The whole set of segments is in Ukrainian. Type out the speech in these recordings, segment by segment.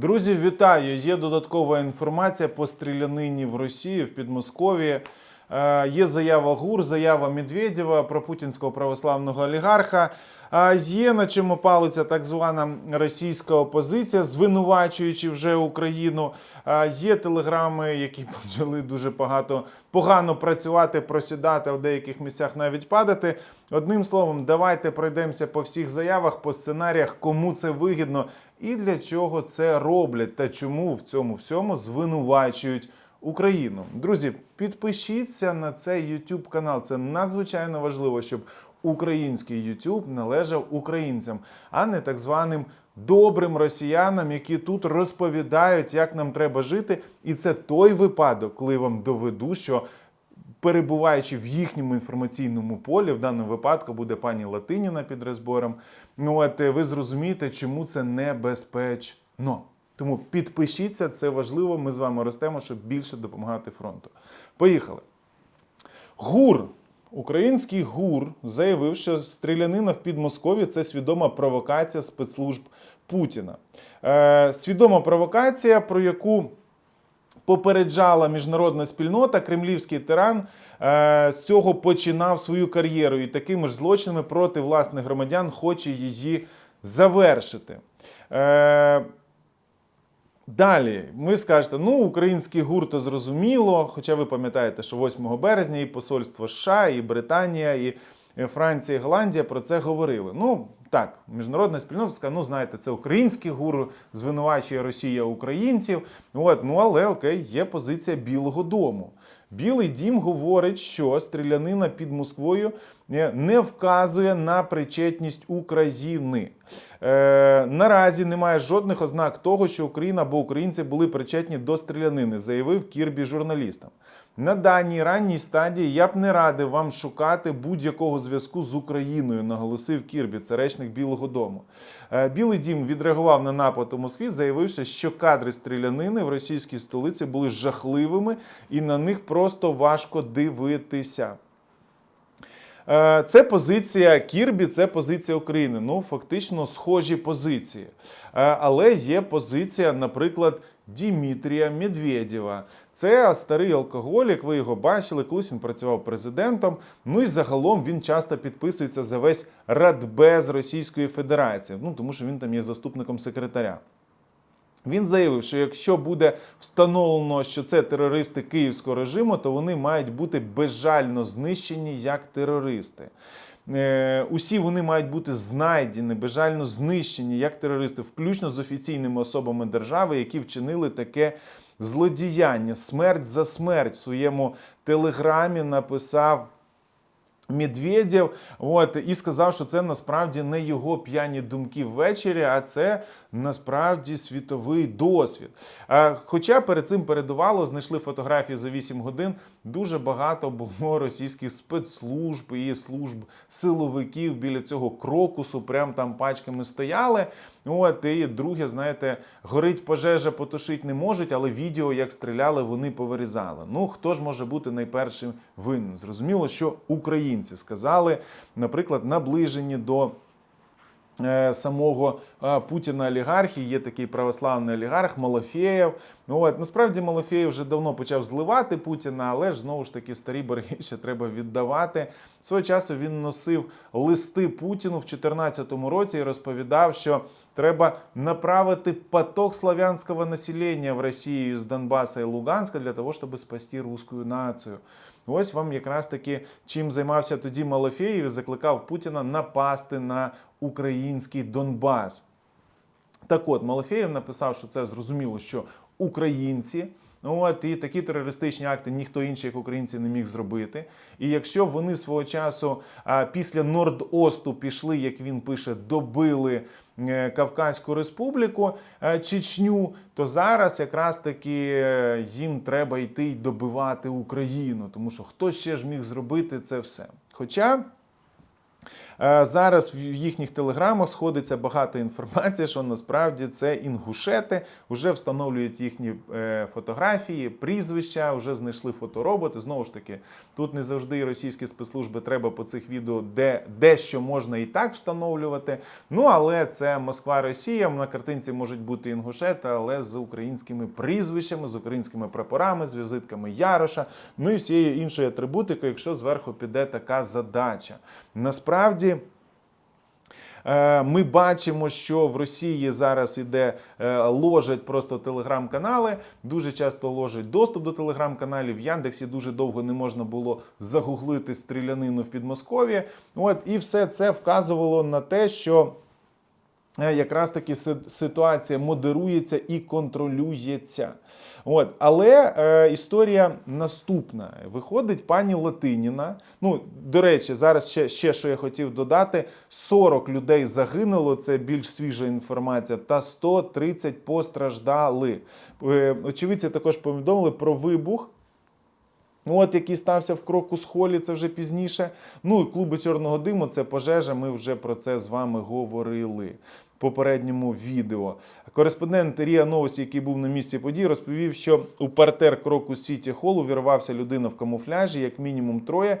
Друзі, вітаю! Є додаткова інформація по стрілянині в Росії в Підмосков'ї. Е, Є заява ГУР, заява Медведєва про путінського православного олігарха. Е, Є на чому палиться так звана російська опозиція, звинувачуючи вже Україну. Е, Є телеграми, які почали дуже багато погано працювати, просідати, а в деяких місцях навіть падати. Одним словом, давайте пройдемося по всіх заявах, по сценаріях, кому це вигідно і для чого це роблять, та чому в цьому всьому звинувачують Україну. Друзі, підпишіться на цей YouTube канал. Це надзвичайно важливо, щоб український YouTube належав українцям, а не так званим добрим росіянам, які тут розповідають, як нам треба жити. І це той випадок, коли вам доведу, що перебуваючи в їхньому інформаційному полі, в даному випадку буде пані Латиніна під розбором. Ну от е, ви зрозумієте, чому це небезпечно. Тому підпишіться, це важливо. Ми з вами ростемо, щоб більше допомагати фронту. Поїхали. ГУР. Український ГУР заявив, що стрілянина в Підмосков'ї – це свідома провокація спецслужб Путіна. Е, свідома провокація, про яку попереджала міжнародна спільнота, кремлівський тиран е, з цього починав свою кар'єру і такими ж злочинами проти власних громадян хоче її завершити. Е, Далі ви скажете, ну український гурт зрозуміло. Хоча ви пам'ятаєте, що 8 березня і посольство США, і Британія, і Франція, і Голландія про це говорили. Ну так, міжнародна спільнота сказала, ну знаєте, це український гуру, звинувачує Росія українців. От, ну але окей, є позиція Білого Дому. Білий дім говорить, що стрілянина під Москвою е, не вказує на причетність України. Е, наразі немає жодних ознак того, що Україна або українці були причетні до стрілянини, заявив Кірбі журналістам. На даній ранній стадії я б не радив вам шукати будь-якого зв'язку з Україною, наголосив Кірбі, це речник Білого Дому. Е, Білий дім відреагував на напад у Москві, заявивши, що кадри стрілянини в російській столиці були жахливими і на них просто важко дивитися. Е, Це позиція Кірбі, це позиція України. Ну, фактично схожі позиції. Е, Але є позиція, наприклад, Дімітрія Медведєва. Це старий алкоголік, ви його бачили, колись він працював президентом. Ну і загалом він часто підписується за весь Радбез Російської Федерації, ну тому що він там є заступником секретаря. Він заявив, що якщо буде встановлено, що це терористи київського режиму, то вони мають бути безжально знищені як терористи. Е, Усі вони мають бути знайдені, бажально знищені як терористи, включно з офіційними особами держави, які вчинили таке злодіяння. Смерть за смерть в своєму телеграмі написав. Медведєв, от і сказав, що це насправді не його п'яні думки ввечері, а це насправді світовий досвід. Хоча перед цим передувало, знайшли фотографії за 8 годин. Дуже багато було російських спецслужб і служб силовиків біля цього крокусу, прям там пачками стояли. От і друге, знаєте, горить пожежа, потушити не можуть, але відео, як стріляли, вони повирізали. Ну хто ж може бути найпершим винним? Зрозуміло, що українці сказали, наприклад, наближені до. е, Самого е, Путіна олігархії є такий православний олігарх Малафєєв. Ну, от, насправді Малафєєв вже давно почав зливати Путіна, але ж знову ж таки старі борги ще треба віддавати. Свого часу він носив листи Путіну в 2014 році і розповідав, що треба направити поток славянського населення в Росію з Донбаса і Луганська для того, щоб спасти русську націю. Ось вам якраз таки чим займався тоді Малафєєв і закликав Путіна напасти на український Донбас. Так от, Малафєєв написав, що це зрозуміло, що українці. Ну, От, і такі терористичні акти ніхто інший, як українці, не міг зробити. І якщо вони свого часу після Нордосту пішли, як він пише, добили е, Кавказьку республіку е, Чечню, то зараз якраз таки е, їм треба йти й добивати Україну, тому що хто ще ж міг зробити це все? Хоча. Е, Зараз в їхніх телеграмах сходиться багато інформації, що насправді це інгушети, вже встановлюють їхні е, фотографії, прізвища, вже знайшли фотороботи. Знову ж таки, тут не завжди російські спецслужби треба по цих відео, де дещо можна і так встановлювати. Ну але це Москва, Росія. На картинці можуть бути інгушети, але з українськими прізвищами, з українськими прапорами, з візитками Яроша, ну і всією іншою атрибутикою, якщо зверху піде така задача. Насправді. Е, Ми бачимо, що в Росії зараз іде е, ложать просто телеграм-канали. Дуже часто ложать доступ до телеграм-каналів. В Яндексі дуже довго не можна було загуглити стрілянину в Підмосков'ї. От і все це вказувало на те, що. Е, Якраз таки ситуація модерується і контролюється. От, але е, історія наступна. Виходить пані Латиніна. Ну, до речі, зараз ще, ще що я хотів додати: 40 людей загинуло, це більш свіжа інформація, та 130 постраждали. Е, очевидці також повідомили про вибух. От який стався в кроку з холі, це вже пізніше. Ну і клуби чорного диму це пожежа. Ми вже про це з вами говорили попередньому відео. Кореспондент Ріа Новості, який був на місці подій, розповів, що у партер кроку Сіті Холл увірвався людина в камуфляжі, як мінімум троє.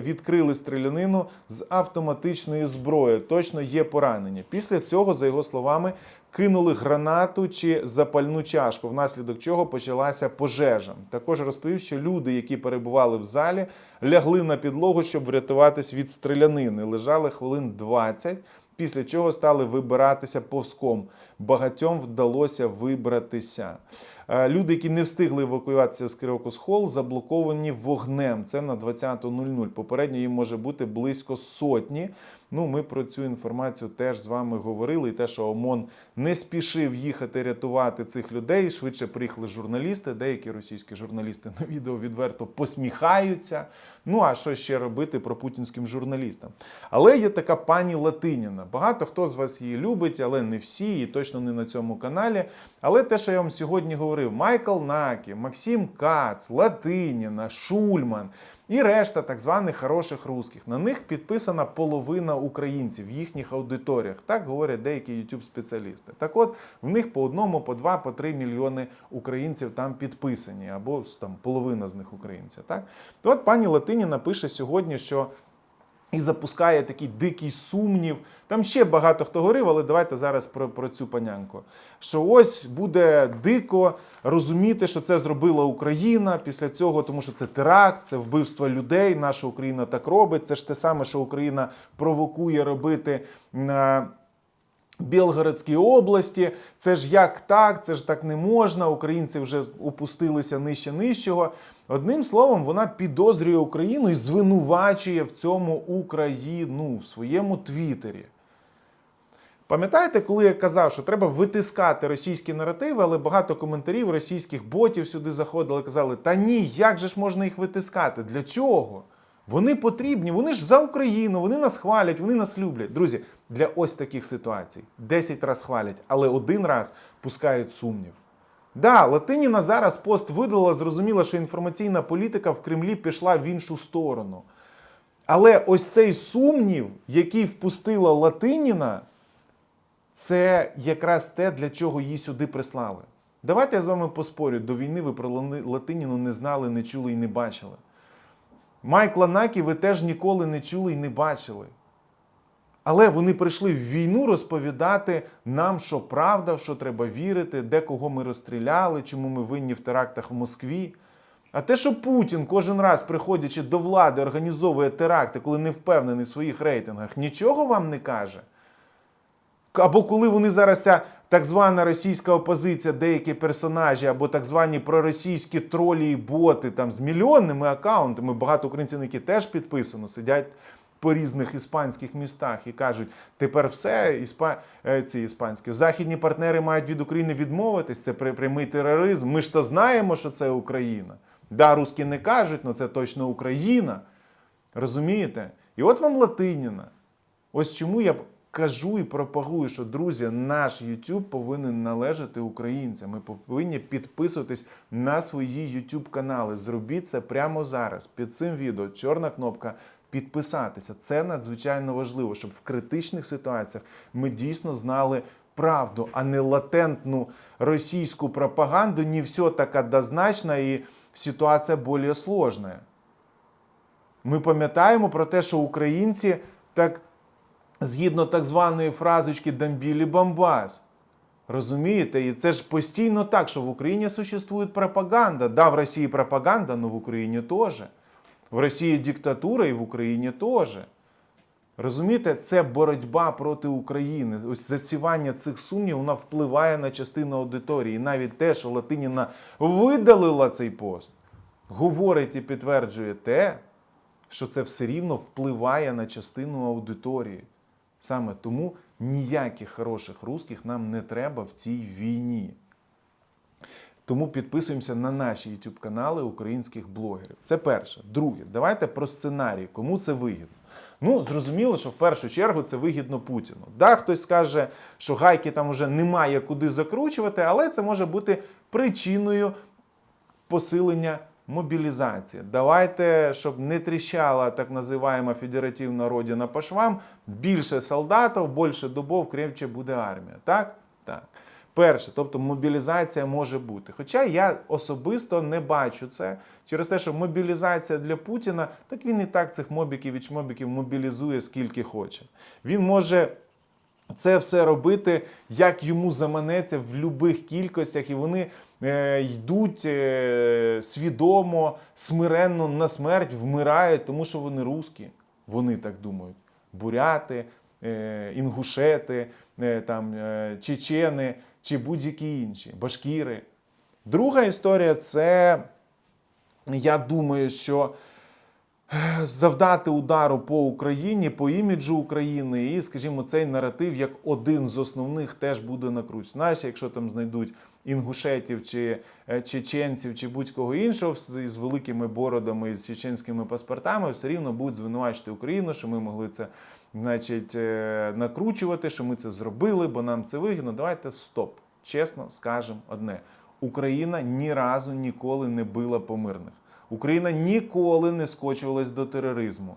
Відкрили стрілянину з автоматичної зброї. Точно є поранення. Після цього, за його словами, кинули гранату чи запальну чашку, внаслідок чого почалася пожежа. Також розповів, що люди, які перебували в залі, лягли на підлогу, щоб врятуватись від стрілянини. Лежали хвилин 20, після чого стали вибиратися повзком. Багатьом вдалося вибратися. Е, Люди, які не встигли евакуюватися з Кирокос Холл, заблоковані вогнем. Це на 20.00. Попередньо їм може бути близько сотні. Ну, ми про цю інформацію теж з вами говорили. І те, що ОМОН не спішив їхати рятувати цих людей. Швидше приїхали журналісти. Деякі російські журналісти на відео відверто посміхаються. Ну а що ще робити про путінським журналістам? Але є така пані Латиніна. Багато хто з вас її любить, але не всі, і точно не на цьому каналі. Але те, що я вам сьогодні говорив: Майкл Накі, Максим Кац, Латиніна, Шульман. І решта так званих хороших русських. На них підписана половина українців в їхніх аудиторіях. Так говорять деякі youtube спеціалісти. Так от в них по одному, по два, по три мільйони українців там підписані, або там половина з них українців. Так, то от пані Латиніна пише сьогодні, що і запускає такий дикий сумнів. Там ще багато хто говорив, але давайте зараз про, про цю панянку. Що ось буде дико розуміти, що це зробила Україна після цього, тому що це теракт, це вбивство людей. Наша Україна так робить. Це ж те саме, що Україна провокує робити на. Білгородській області, це ж як так, це ж так не можна. Українці вже опустилися нижче нижчого. Одним словом, вона підозрює Україну і звинувачує в цьому Україну в своєму твіттері. Пам'ятаєте, коли я казав, що треба витискати російські наративи, але багато коментарів російських ботів сюди заходили, казали: та ні, як же ж можна їх витискати? Для чого? Вони потрібні, вони ж за Україну, вони нас хвалять, вони нас люблять. Друзі, для ось таких ситуацій 10 раз хвалять, але один раз пускають сумнів. Да, Латиніна зараз пост видала, зрозуміла, що інформаційна політика в Кремлі пішла в іншу сторону. Але ось цей сумнів, який впустила Латиніна, це якраз те, для чого її сюди прислали. Давайте я з вами поспорю. До війни ви про Латиніну не знали, не чули і не бачили. Майкла Накі ви теж ніколи не чули і не бачили. Але вони прийшли в війну розповідати нам, що правда, що треба вірити, де кого ми розстріляли, чому ми винні в терактах в Москві. А те, що Путін кожен раз, приходячи до влади, організовує теракти, коли не впевнений в своїх рейтингах, нічого вам не каже. Або коли вони зараз ця так звана російська опозиція, деякі персонажі, або так звані проросійські тролі і боти там з мільйонними акаунтами, багато українців, які теж підписано, сидять по різних іспанських містах і кажуть, тепер все, іспа... е, ці іспанські західні партнери мають від України відмовитись, це прямий тероризм. Ми ж то знаємо, що це Україна. Да, русські не кажуть, але це точно Україна. Розумієте? І от вам Латиніна. Ось чому я кажу і пропагую, що друзі, наш YouTube повинен належати українцям. Ми повинні підписуватись на свої YouTube канали. Зробіть це прямо зараз. Під цим відео чорна кнопка підписатися. Це надзвичайно важливо, щоб в критичних ситуаціях ми дійсно знали правду, а не латентну російську пропаганду. Не все так однозначно і ситуація більш сложна. Ми пам'ятаємо про те, що українці так згідно так званої фразочки «дамбілі бомбас. Розумієте? І це ж постійно так, що в Україні существує пропаганда. Да, в Росії пропаганда, але в Україні теж. В Росії диктатура і в Україні теж. Розумієте, це боротьба проти України. Ось засівання цих сумнівів вона впливає на частину аудиторії. І навіть те, що Латиніна видалила цей пост, говорить і підтверджує те, що це все рівно впливає на частину аудиторії. Саме тому ніяких хороших русських нам не треба в цій війні. Тому підписуємося на наші YouTube канали українських блогерів. Це перше. Друге, давайте про сценарій, кому це вигідно. Ну, зрозуміло, що в першу чергу це вигідно Путіну. Да, хтось скаже, що гайки там вже немає куди закручувати, але це може бути причиною посилення мобілізації. Давайте, щоб не тріщала так називаємо федеративна родина по швам, більше солдатів, більше дубов, крепче буде армія. Так? Так. Перше, тобто мобілізація може бути. Хоча я особисто не бачу це через те, що мобілізація для Путіна, так він і так цих мобіків і чмобіків мобілізує скільки хоче. Він може це все робити, як йому заманеться в будь-яких кількостях, і вони е, йдуть е, свідомо, смиренно на смерть, вмирають, тому що вони русські. Вони так думають. Буряти, е, інгушети, там, е, чечени чи будь-які інші, башкіри. Друга історія це, я думаю, що е, завдати удару по Україні, по іміджу України, і, скажімо, цей наратив як один з основних теж буде накручений. Знаєш, якщо там знайдуть інгушетів чи е, чеченців, чи будь-кого іншого з великими бородами і з чеченськими паспортами, все рівно будуть звинувачити Україну, що ми могли це значить, е, накручувати, що ми це зробили, бо нам це вигідно. Давайте стоп. Чесно скажемо одне: Україна ні разу ніколи не била по мирних. Україна ніколи не скочувалась до тероризму.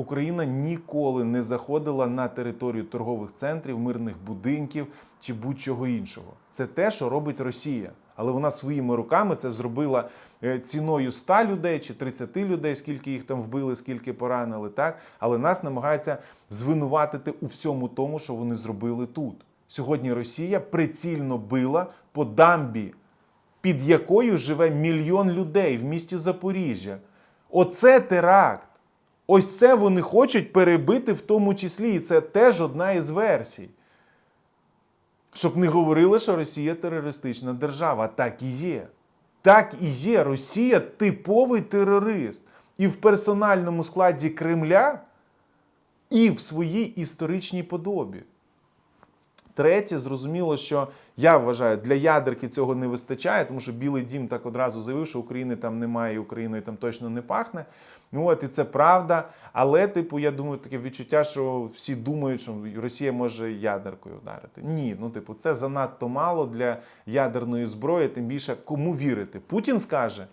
Україна ніколи не заходила на територію торгових центрів, мирних будинків чи будь-чого іншого. Це те, що робить Росія. Але вона своїми руками це зробила е, ціною 100 людей чи 30 людей, скільки їх там вбили, скільки поранили, так? Але нас намагаються звинуватити у всьому тому, що вони зробили тут. Сьогодні Росія прицільно била по дамбі, під якою живе мільйон людей в місті Запоріжжя. Оце теракт. Ось це вони хочуть перебити в тому числі. І це теж одна із версій. Щоб не говорили, що Росія терористична держава. Так і є. Так і є. Росія типовий терорист. І в персональному складі Кремля, і в своїй історичній подобі. Третє, зрозуміло, що я вважаю, для ядерки цього не вистачає, тому що Білий Дім так одразу заявив, що України там немає, і Україною там точно не пахне. Ну от і це правда. Але, типу, я думаю, таке відчуття, що всі думають, що Росія може ядеркою вдарити. Ні, ну типу, це занадто мало для ядерної зброї, тим більше кому вірити. Путін скаже.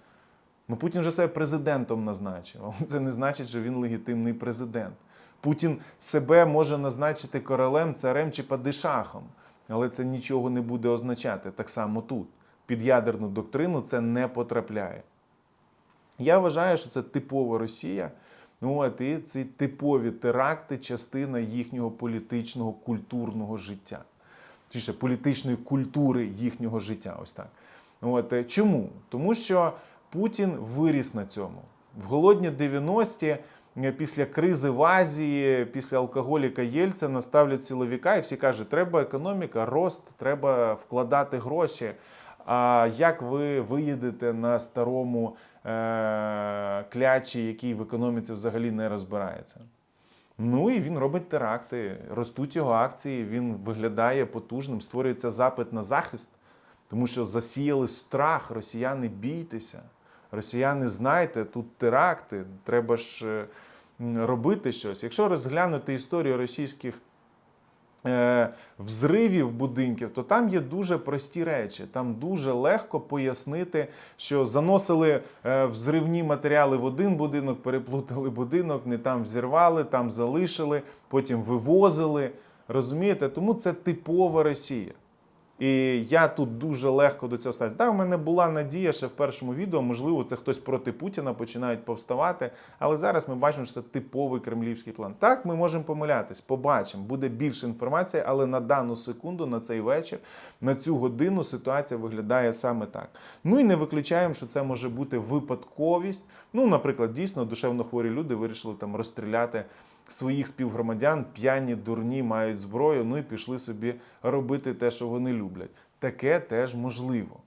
Ну, Путін вже себе президентом назначив. Це не значить, що він легітимний президент. Путін себе може назначити королем, царем чи падишахом, але це нічого не буде означати. Так само тут. Під ядерну доктрину це не потрапляє. Я вважаю, що це типова Росія. Ну, от, і ці типові теракти частина їхнього політичного культурного життя. Точніше, політичної культури їхнього життя. Ось так. От, е, чому? Тому що Путін виріс на цьому. В голодні 90-ті е, після кризи в Азії, після алкоголіка Єльцина ставлять силовика, і всі кажуть, треба економіка, рост, треба вкладати гроші. А як ви виїдете на старому е- клячі, який в економіці взагалі не розбирається? Ну і він робить теракти, ростуть його акції, він виглядає потужним, створюється запит на захист, тому що засіяли страх, росіяни бійтеся. Росіяни, знайте, тут теракти, треба ж е, робити щось. Якщо розглянути історію російських взривів будинків, то там є дуже прості речі. Там дуже легко пояснити, що заносили е, взривні матеріали в один будинок, переплутали будинок, не там взірвали, там залишили, потім вивозили. Розумієте? Тому це типова Росія. І я тут дуже легко до цього ставлюся. Так, в мене була надія ще в першому відео, можливо, це хтось проти Путіна починають повставати. Але зараз ми бачимо, що це типовий кремлівський план. Так, ми можемо помилятись, побачимо, буде більше інформації, але на дану секунду, на цей вечір, на цю годину ситуація виглядає саме так. Ну і не виключаємо, що це може бути випадковість. Ну, наприклад, дійсно душевно хворі люди вирішили там розстріляти своїх співгромадян, п'яні, дурні, мають зброю, ну і пішли собі робити те, що вони люблять. Таке теж можливо.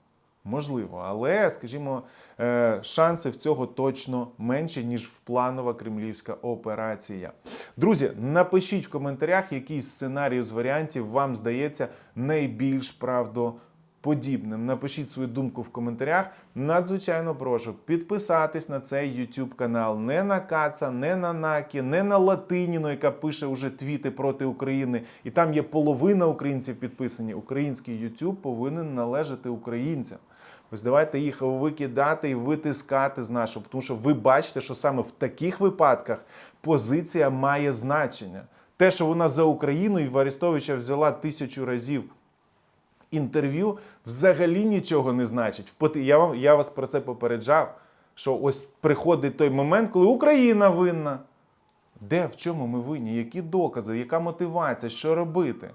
Можливо, але, скажімо, е, шанси в цього точно менші, ніж в планова кремлівська операція. Друзі, напишіть в коментарях, який з сценаріїв з варіантів вам здається найбільш правдоподібним. Напишіть свою думку в коментарях. Надзвичайно прошу підписатись на цей YouTube канал. Не на Каца, не на Накі, не на Латиніну, яка пише уже твіти проти України. І там є половина українців підписані. Український YouTube повинен належати українцям. Ось давайте їх викидати і витискати з нашого, тому що ви бачите, що саме в таких випадках позиція має значення. Те, що вона за Україну і в Арестовича взяла тисячу разів інтерв'ю, взагалі нічого не значить. Я, вам, я вас про це попереджав, що ось приходить той момент, коли Україна винна. Де, в чому ми винні? Які докази, яка мотивація, що робити?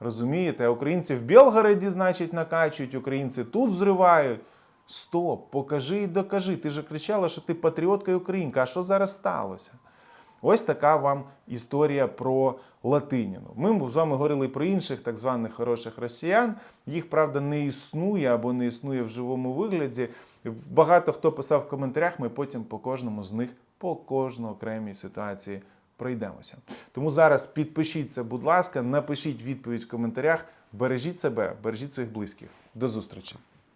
Розумієте, українці в Білгороді, значить, накачують, українці тут взривають. Стоп, покажи і докажи. Ти ж кричала, що ти патріотка і українка. А що зараз сталося? Ось така вам історія про Латиніну. Ми з вами говорили про інших так званих хороших росіян. Їх, правда, не існує або не існує в живому вигляді. Багато хто писав в коментарях, ми потім по кожному з них, по кожній окремій ситуації пройдемося. Тому зараз підпишіться, будь ласка, напишіть відповідь в коментарях. Бережіть себе, бережіть своїх близьких. До зустрічі!